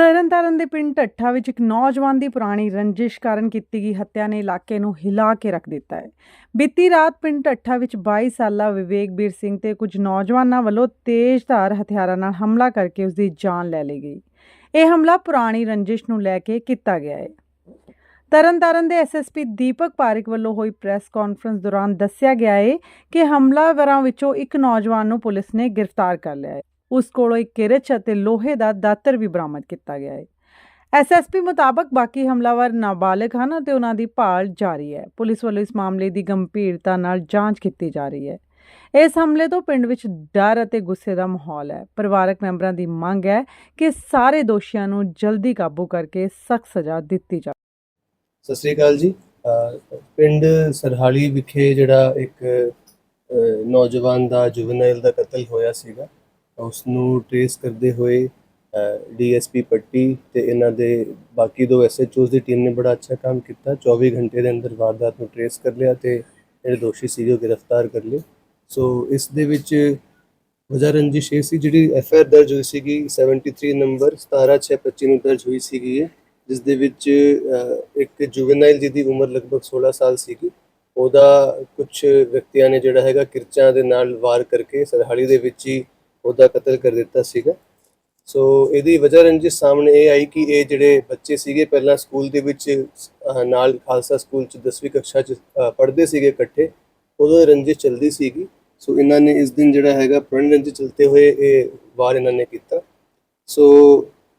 ਤਰਨਤਾਰਨ ਦੇ ਪਿੰਡ ਢੱਠਾ ਵਿੱਚ ਇੱਕ ਨੌਜਵਾਨ ਦੀ ਪੁਰਾਣੀ ਰੰਜਿਸ਼ ਕਾਰਨ ਕੀਤੀ ਗਈ ਹੱਤਿਆ ਨੇ ਇਲਾਕੇ ਨੂੰ ਹਿਲਾ ਕੇ ਰੱਖ ਦਿੱਤਾ ਹੈ। ਬੀਤੀ ਰਾਤ ਪਿੰਡ ਢੱਠਾ ਵਿੱਚ 22 ਸਾਲਾ ਵਿਵੇਕਬੀਰ ਸਿੰਘ ਤੇ ਕੁਝ ਨੌਜਵਾਨਾਂ ਵੱਲੋਂ ਤੇਜ਼ਧਾਰ ਹਥਿਆਰਾਂ ਨਾਲ ਹਮਲਾ ਕਰਕੇ ਉਸ ਦੀ ਜਾਨ ਲੈ ਲਈ ਗਈ। ਇਹ ਹਮਲਾ ਪੁਰਾਣੀ ਰੰਜਿਸ਼ ਨੂੰ ਲੈ ਕੇ ਕੀਤਾ ਗਿਆ ਹੈ। ਤਰਨਤਾਰਨ ਦੇ ਐਸਐਸਪੀ ਦੀਪਕ ਪਾਰਿਕ ਵੱਲੋਂ ਹੋਈ ਪ੍ਰੈਸ ਕਾਨਫਰੰਸ ਦੌਰਾਨ ਦੱਸਿਆ ਗਿਆ ਹੈ ਕਿ ਹਮਲਾਵਰਾਂ ਵਿੱਚੋਂ ਇੱਕ ਨੌਜਵਾਨ ਨੂੰ ਪੁਲਿਸ ਨੇ ਗ੍ਰਿਫਤਾਰ ਕਰ ਲਿਆ ਹੈ। ਉਸ ਕੋਲੋਂ ਇੱਕ ਕਿਰਚ ਅਤੇ ਲੋਹੇ ਦਾ ਦਾਤਰ ਵੀ ਬਰਾਮਦ ਕੀਤਾ ਗਿਆ ਹੈ। ਐਸਐਸਪੀ ਮੁਤਾਬਕ ਬਾਕੀ ਹਮਲਾਵਰ ਨਾਬਾਲਗ ਹਨ ਅਤੇ ਉਹਨਾਂ ਦੀ ਭਾਲ ਜਾਰੀ ਹੈ। ਪੁਲਿਸ ਵੱਲੋਂ ਇਸ ਮਾਮਲੇ ਦੀ ਗੰਭੀਰਤਾ ਨਾਲ ਜਾਂਚ ਕੀਤੀ ਜਾ ਰਹੀ ਹੈ। ਇਸ ਹਮਲੇ ਤੋਂ ਪਿੰਡ ਵਿੱਚ ਡਰ ਅਤੇ ਗੁੱਸੇ ਦਾ ਮਾਹੌਲ ਹੈ। ਪਰਿਵਾਰਕ ਮੈਂਬਰਾਂ ਦੀ ਮੰਗ ਹੈ ਕਿ ਸਾਰੇ ਦੋਸ਼ੀਆਂ ਨੂੰ ਜਲਦੀ ਕਾਬੂ ਕਰਕੇ ਸਖਤ ਸਜ਼ਾ ਦਿੱਤੀ ਜਾਵੇ ਸਤਿ ਸ੍ਰੀ ਅਕਾਲ ਜੀ। ਪਿੰਡ ਸਰਹਾਲੀ ਵਿਖੇ ਜਿਹੜਾ ਇੱਕ ਨੌਜਵਾਨ ਦਾ ਜੁਵਨਾਈਲ ਦਾ ਕਤਲ ਹੋਇਆ ਸੀਗਾ। ਉਸ ਨੂੰ ਟ੍ਰੇਸ ਕਰਦੇ ਹੋਏ ਡੀਐਸਪੀ ਪੱਟੀ ਤੇ ਇਹਨਾਂ ਦੇ ਬਾਕੀ ਦੋ ਐਸਐਚਓਸ ਦੀ ਟੀਮ ਨੇ ਬੜਾ ਅੱਛਾ ਕੰਮ ਕੀਤਾ। 24 ਘੰਟੇ ਦੇ ਅੰਦਰ ਵਾਰਦਾਤ ਨੂੰ ਟ੍ਰੇਸ ਕਰ ਲਿਆ ਤੇ ਜਿਹੜੇ ਦੋਸ਼ੀ ਸੀਗੇ ਉਹ ਗ੍ਰਿਫਤਾਰ ਕਰ ਲਏ। ਸੋ ਇਸ ਦੇ ਵਿੱਚ ਵਜਾ ਰੰਜਿਸ਼ ਇਹ ਸੀ, ਜਿਹੜੀ ਐਫਆਈਆਰ ਦਰਜ ਹੋਈ ਸੀਗੀ 73 ਨੰਬਰ 17625 ਨੂੰ ਦਰਜ ਹੋਈ ਸੀਗੀ ਇਹ, ਜਿਸ ਦੇ ਵਿੱਚ ਇੱਕ ਜੁਵਨਾਈਲ ਜਿਹਦੀ ਉਮਰ ਲਗਭਗ 16 ਸਾਲ ਸੀਗੀ। ਉਹਦਾ ਕੁਝ ਵਿਅਕਤੀਆਂ ਨੇ ਜਿਹੜਾ ਹੈਗਾ ਕਿਰਚਾਂ ਦੇ ਨਾਲ ਵਾਰ ਕਰਕੇ ਸਰਹਾਲੀ ਦੇ ਵਿੱਚ ਹੀ ਉਹਦਾ ਕਤਲ ਕਰ ਦਿੱਤਾ ਸੀਗਾ। ਸੋ ਇਹਦੀ ਵਜ੍ਹਾ ਰੰਜਿਸ਼ ਸਾਹਮਣੇ ਇਹ ਆਈ ਕਿ ਇਹ ਜਿਹੜੇ ਬੱਚੇ ਸੀਗੇ ਪਹਿਲਾਂ ਸਕੂਲ ਦੇ ਵਿੱਚ ਨਾਲ ਖਾਲਸਾ ਸਕੂਲ ਚ 10ਵੀਂ ਕਕਸ਼ਾ ਚ ਪੜ੍ਹਦੇ ਸੀਗੇ ਇਕੱਠੇ, ਉਦੋਂ ਇਹ ਰੰਜਿਸ਼ ਚੱਲਦੀ ਸੀਗੀ। ਸੋ ਇਹਨਾਂ ਨੇ ਇਸ ਦਿਨ ਜਿਹੜਾ ਹੈਗਾ ਪੁਰਾਣੀ ਰੰਜਿਸ਼ ਚਲਤੇ ਹੋਏ ਇਹ ਵਾਰ ਇਹਨਾਂ ਨੇ ਕੀਤਾ। ਸੋ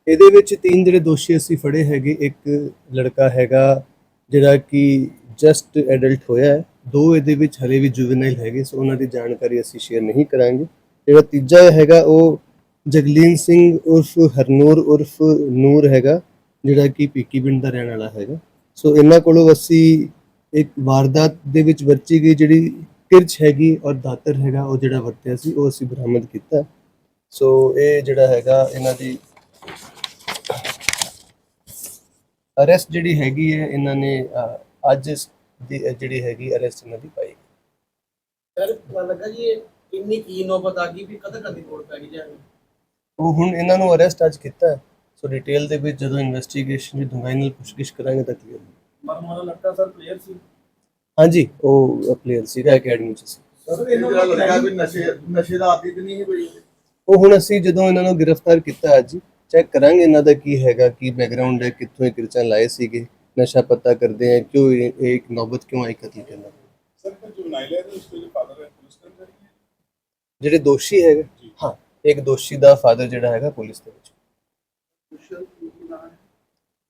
ਇਹਦੇ ਵਿੱਚ ਤਿੰਨ ਜਿਹੜੇ ਦੋਸ਼ੀ ਅਸੀਂ ਫੜੇ ਹੈਗੇ, ਇੱਕ ਲੜਕਾ ਹੈਗਾ ਜਿਹੜਾ ਕਿ ਜਸਟ ਐਡਲਟ ਹੋਇਆ ਹੈ। ਦੋ ਇਹਦੇ ਵਿੱਚ ਹਲੇ ਵੀ ਜੁਵਨਾਈਲ ਹੈਗੇ, ਸੋ ਉਹਨਾਂ ਦੀ ਜਾਣਕਾਰੀ ਅਸੀਂ ਸ਼ੇਅਰ ਨਹੀਂ ਕਰਾਂਗੇ। ਜਿਹੜਾ ਤੀਜਾ ਹੈਗਾ ਉਹ ਜਗਲੀਨ ਸਿੰਘ ਉਰਫ ਹਰਨੂਰ ਉਰਫ ਨੂਰ ਹੈਗਾ, ਜਿਹੜਾ ਕਿ ਪੀਕੀ ਪਿੰਡ ਦਾ ਰਹਿਣ ਵਾਲਾ ਹੈਗਾ। ਸੋ ਇਹਨਾਂ ਕੋਲੋਂ ਅਸੀਂ ਇੱਕ ਵਾਰਦਾਤ ਦੇ ਵਿੱਚ ਵਰਤੀ ਗਈ ਜਿਹੜੀ ਕਿਰਚ ਹੈਗੀ ਔਰ ਦਾਤਰ ਹੈਗਾ, ਉਹ ਜਿਹੜਾ ਵਰਤਿਆ ਸੀ, ਉਹ ਅਸੀਂ ਬਰਾਮਦ ਕੀਤਾ। ਸੋ ਇਹ ਜਿਹੜਾ ਹੈਗਾ, ਇਹਨਾਂ ਦੀ ਅਰੈਸਟ ਜਿਹੜੀ ਹੈਗੀ ਹੈ, ਇਹਨਾਂ ਨੇ ਅੱਜ ਜਿਹੜੀ ਹੈਗੀ ਅਰੈਸਟ ਇਹਨਾਂ ਦੀ ਪਾਈ। ਸਰ ਲੱਗਾ ਜੀ ਇੰਨੀ ਕੀ ਨੌਬਤ ਆ ਗਈ ਵੀ ਕਦੋਂ ਕਦੀ ਕੋਲ ਪੈ ਗਈ ਜਾਵੇ ਉਹ ਹੁਣ ਇਹਨਾਂ ਨੂੰ ਅਰੈਸਟ ਅੱਜ ਕੀਤਾ ਹੈ। ਸੋ ਡਿਟੇਲ ਦੇ ਵਿੱਚ ਜਦੋਂ ਇਨਵੈਸਟੀਗੇਸ਼ਨ ਦੀ ਡੂੰਘਾਈ ਨਾਲ ਪੁੱਛਗਿੱਛ ਕਰਾਂਗੇ ਤਾਂ ਕਲੀਅਰ ਪਰ ਮਾਰਾ ਲੱਗਦਾ ਸਰ ਪਲੇਅਰ ਸੀ। ਹਾਂਜੀ ਉਹ ਪਲੇਅਰ ਸੀਗਾ ਅਕੈਡਮੀ ਚ ਸੀ। ਸਰ ਇਹਨਾਂ ਨੂੰ ਲੱਗਾ ਵੀ ਨਸ਼ੇ ਨਸ਼ੇ ਦਾ ਆਦੀ ਤੇ ਨਹੀਂ ਹੈ ਕੋਈ। ਉਹ ਹੁਣ ਅਸੀਂ ਜਦੋਂ ਇਹਨਾਂ ਨੂੰ ਗ੍ਰਿਫਤਾਰ ਕੀਤਾ ਅੱਜ ਚੈੱਕ ਕਰਾਂਗੇ ਇਹਨਾਂ ਦਾ ਕੀ ਹੈਗਾ ਕੀ ਬੈਕਗ੍ਰਾਉਂਡ ਹੈ ਕਿੱਥੋਂ ਇਹ ਕਿਰਚਾਂ ਲਾਏ ਸੀਗੇ ਨਸ਼ਾ ਪਤਾ ਕਰਦੇ ਆ ਕਿਉਂ ਇਹ ਇਹ ਇੱਕ ਨੌਬਤ ਕਿਉਂ ਆਈ ਕਤਲ ਕਰਨ ਦੀ। ਸਰ ਪਰ ਜੋ ਨਾਈਲ ਹੈ ਉਸ ਦੇ ਫਾਦਰ ਹੈ ਪੁਲਿਸ ਕਰਮਚਾਰੀ? ਹੈ ਜਿਹੜੇ ਦੋਸ਼ੀ ਹੈਗੇ? ਹਾਂ ਇੱਕ ਦੋਸ਼ੀ ਦਾ ਫਾਦਰ ਜਿਹੜਾ ਹੈਗਾ ਪੁਲਿਸ ਦੇ ਵਿੱਚ।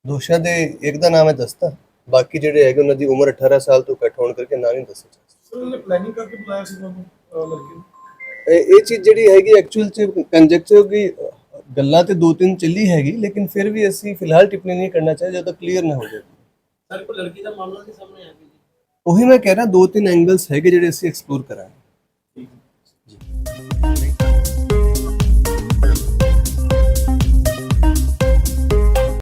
ਦੋਸ਼ੀਆਂ ਦੇ ਇੱਕ ਦਾ ਨਾਮ ਹੈ ਦਸਤਾ। ਬਾਕੀ ਜਿਹੜੇ ਹੈਗੇ ਉਹਨਾਂ ਦੀ ਉਮਰ 18 ਸਾਲ ਤੋਂ ਘੱਟ ਹੋਣ ਕਰਕੇ ਨਾਂ ਨਹੀਂ ਦੱਸਿਆ ਜਾ ਸਕਦਾ। ਪਲੈਨਿੰਗ ਕਰਕੇ ਬੁਲਾਇਆ ਸੀ ਤੁਹਾਨੂੰ ਲੜਕੀ ਨੂੰ? ਇਹ ਇਹ ਚੀਜ਼ ਜਿਹੜੀ ਹੈਗੀ ਐਕਚੁਅਲ ਚ ਕੰਜੈਕਚਰ ਦੀ ਗੱਲਾਂ ਤੇ ਦੋ ਤਿੰਨ ਚੱਲੀ ਹੈਗੀ ਲੇਕਿਨ ਫਿਰ ਵੀ ਅਸੀਂ ਫਿਲਹਾਲ ਟਿੱਪਣੀ ਨਹੀਂ ਕਰਨਾ ਚਾਹੀਦਾ ਜਦੋਂ ਤੱਕ ਕਲੀਅਰ ਨਾ ਹੋ ਜਾਏ ਸਰ ਕੋਈ ਲੜਕੀ ਦਾ ਮਾਮਲਾ ਨਹੀਂ ਸਾਹਮਣੇ ਆ ਗਿਆ ਉਹੀ ਮੈਂ ਕਹਿ ਰਿਹਾ ਦੋ ਤਿੰਨ ਐਂਗਲਸ ਹੈਗੇ ਜਿਹੜੇ ਅਸੀਂ ਐਕਸਪਲੋਰ ਕਰਾਂਗੇ।